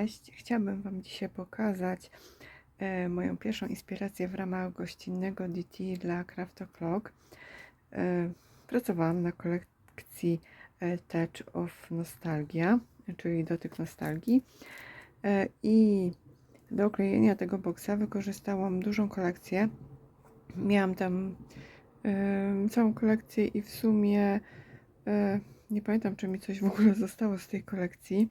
Cześć! Chciałabym Wam dzisiaj pokazać e, moją pierwszą inspirację w ramach gościnnego DT dla Craft O'Clock. E, pracowałam na kolekcji e, Touch of Nostalgia, czyli dotyk nostalgii. I do oklejenia tego boksa wykorzystałam dużą kolekcję. Miałam tam całą kolekcję i w sumie nie pamiętam, czy mi coś w ogóle zostało z tej kolekcji.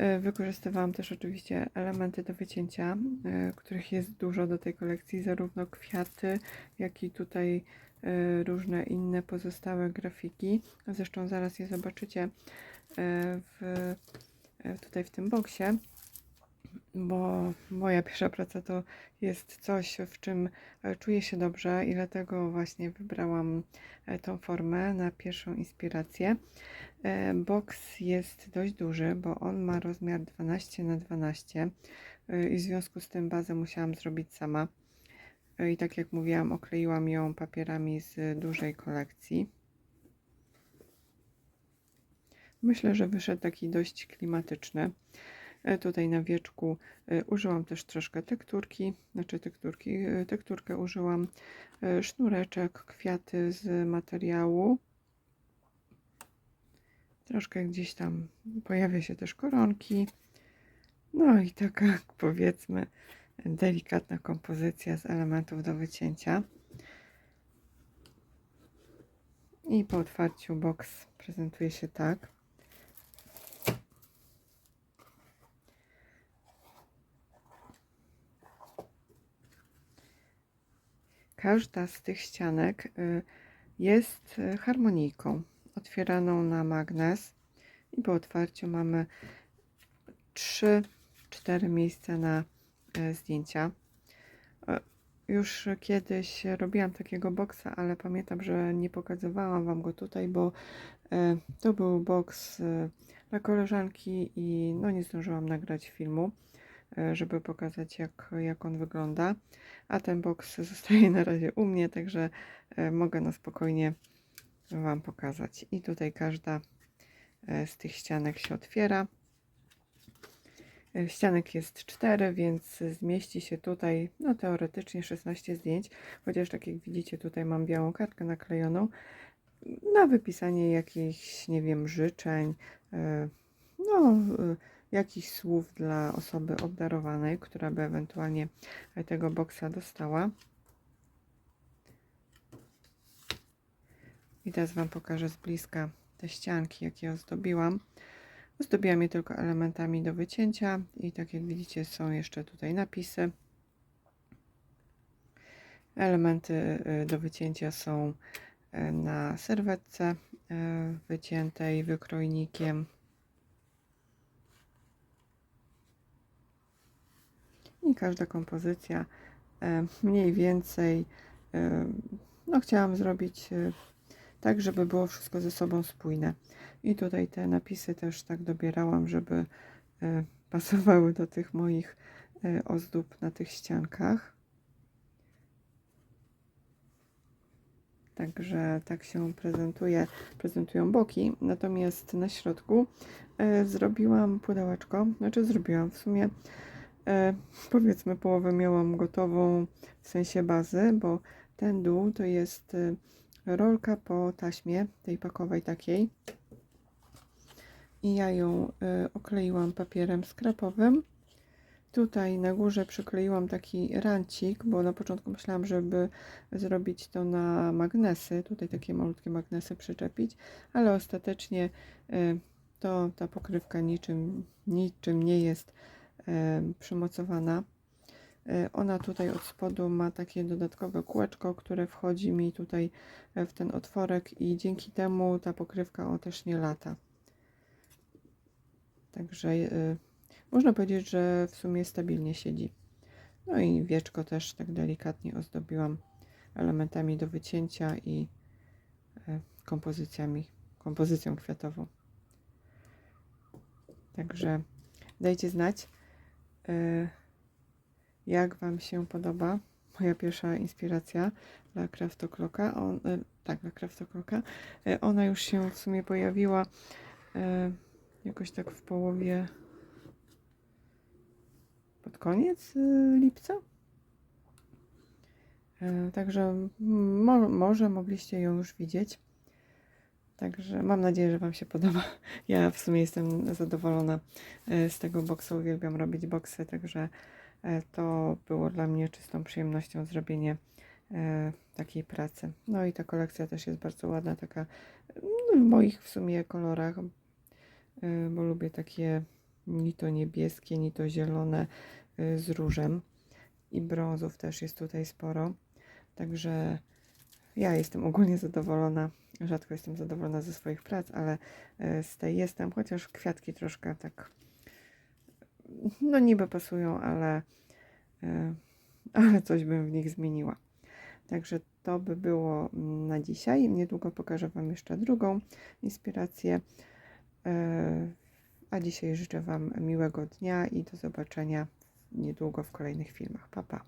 E, Wykorzystywałam też oczywiście elementy do wycięcia, e, których jest dużo do tej kolekcji, zarówno kwiaty, jak i tutaj e, różne inne pozostałe grafiki. Zresztą zaraz je zobaczycie w, tutaj w tym boksie, bo moja pierwsza praca to jest coś, w czym e, czuję się dobrze i dlatego właśnie wybrałam e, tą formę na pierwszą inspirację. E, Box jest dość duży, bo on ma rozmiar 12 na 12 e, i w związku z tym bazę musiałam zrobić sama. I tak jak mówiłam, okleiłam ją papierami z dużej kolekcji. Myślę, że wyszedł taki dość klimatyczny. E, Tutaj na wieczku e, użyłam też troszkę tekturki, znaczy tekturki, e, tekturkę użyłam, sznureczek, kwiaty z materiału. Troszkę gdzieś tam pojawia się też koronki. No i taka powiedzmy delikatna kompozycja z elementów do wycięcia. I po otwarciu box prezentuje się tak. Każda z tych ścianek y, jest y, harmonijką otwieraną na magnes i po otwarciu mamy 3-4 miejsca na e, zdjęcia. Już kiedyś robiłam takiego boksa, ale pamiętam, że nie pokazywałam Wam go tutaj, bo to był boks dla koleżanki i no nie zdążyłam nagrać filmu, żeby pokazać jak, jak on wygląda. A ten boks zostaje na razie u mnie, także e, mogę na spokojnie Wam pokazać. I tutaj każda e, z tych ścianek się otwiera. E, Ścianek jest 4, więc zmieści się tutaj, no teoretycznie 16 zdjęć, chociaż tak jak widzicie tutaj mam białą kartkę naklejoną na wypisanie jakichś, nie wiem, życzeń, e, no, e, jakichś słów dla osoby obdarowanej, która by ewentualnie tego boksa dostała. I teraz Wam pokażę z bliska te ścianki, jakie ozdobiłam. Ozdobiłam je tylko elementami do wycięcia i tak jak widzicie są jeszcze tutaj napisy. Elementy y, do wycięcia są y, na serwetce y, wyciętej wykrojnikiem. I każda kompozycja e, mniej więcej e, no chciałam zrobić e, tak, żeby było wszystko ze sobą spójne. I tutaj te napisy też tak dobierałam, żeby pasowały do tych moich ozdób na tych ściankach. Także tak się prezentuje, prezentują boki. Natomiast na środku zrobiłam pudełeczko, znaczy zrobiłam w sumie powiedzmy połowę miałam gotową w sensie bazy, bo ten dół to jest e, rolka po taśmie, tej pakowej takiej. I ja ją y, okleiłam papierem skrapowym. Tutaj na górze przykleiłam taki rancik, bo na początku myślałam, żeby zrobić to na magnesy, tutaj takie malutkie magnesy przyczepić, ale ostatecznie to ta pokrywka niczym, niczym nie jest przymocowana. E, Ona tutaj od spodu ma takie dodatkowe kółeczko, które wchodzi mi tutaj e, w ten otworek i dzięki temu ta pokrywka o też nie lata. Także można powiedzieć, że w sumie stabilnie siedzi. No i wieczko też tak delikatnie ozdobiłam elementami do wycięcia i kompozycjami, kompozycją kwiatową. Także dajcie znać. Y, jak Wam się podoba moja pierwsza inspiracja dla Craftoclocka. On, e, tak, dla Craftoclocka. E, ona już się w sumie pojawiła e, jakoś tak w połowie pod koniec lipca. E, Także mo, może mogliście ją już widzieć. Także mam nadzieję, że Wam się podoba. Ja w sumie jestem zadowolona e, z tego boksu. Uwielbiam robić boksy, także e, to było dla mnie czystą przyjemnością zrobienie e, takiej pracy. No i ta kolekcja też jest bardzo ładna, taka no, w moich w sumie kolorach, bo lubię takie ni to niebieskie, ni to zielone z różem. I brązów też jest tutaj sporo. Także ja jestem ogólnie zadowolona. Rzadko jestem zadowolona ze swoich prac, ale e, z tej jestem, chociaż kwiatki troszkę tak no niby pasują, ale, e, ale coś bym w nich zmieniła. Także to by było na dzisiaj. Niedługo pokażę Wam jeszcze drugą inspirację. E, A dzisiaj życzę Wam miłego dnia i do zobaczenia niedługo w kolejnych filmach. Pa, pa.